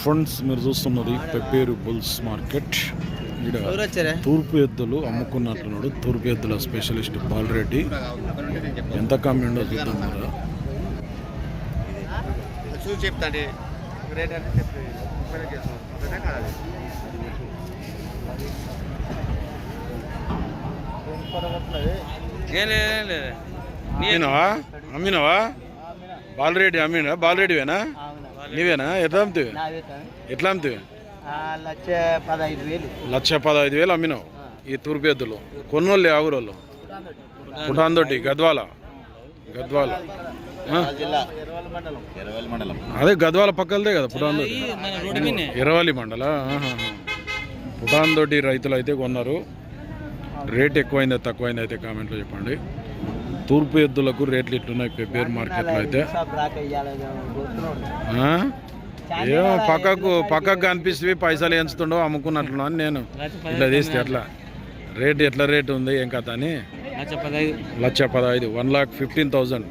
Friends మీరు చూస్తున్నది pepper bulls market ఇక్కడ తూర్పు ఎద్దులు అమ్ముకున్నట్లున్నాడు తూర్పు ఎద్దుల స్పెషలిస్ట్ బాలరెడ్డి ఎంత కమ్మిండో చూద్దాం కదా. చెప్తాండి. అమ్మినవా? అమ్మినవా? బాలరెడ్డి అమ్మినా? బాలరెడ్డివేనా నీవేనా ఎట్లా అమ్ముతావి ఎట్లా అమ్ముతావి లక్ష పదహైదు వేలు లక్ష పదహైదు వేలు అమ్మినావు ఈ తూర్పు ఎద్దులు కొన్నోళ్ళు ఆవురోళ్ళు పుటాందొడ్డి గద్వాల గద్వాల ఆ? జిల్లా ఎర్రవల్లి మండలం ఎర్రవల్లి మండలం అదే గద్వాల పక్కలదే కదా పుటాందొడ్డి ఎర్రవల్లి మండల పుటాందొడ్డి రైతులు అయితే కొన్నారు రేట్ ఎక్కువైందా తక్కువైందా అయితే కామెంట్లో చెప్పండి. తూర్పు ఎద్దులకు రేట్లు ఇట్లున్నాయి పెబ్బేరు మార్కెట్లో అయితే? ఏమో పక్కకు పక్కకు కనిపిస్తే పైసలు ఎంచుతుండో అమ్ముకున్నట్లు అని నేను. ఇట్లా తీస్తే ఎట్లా? రేట్ ఎట్లా రేట్ ఉంది ఏం కథ అని? లక్ష పదహైదు. లక్ష పదహైదు వన్ లాక్ ఫిఫ్టీన్ థౌజండ్.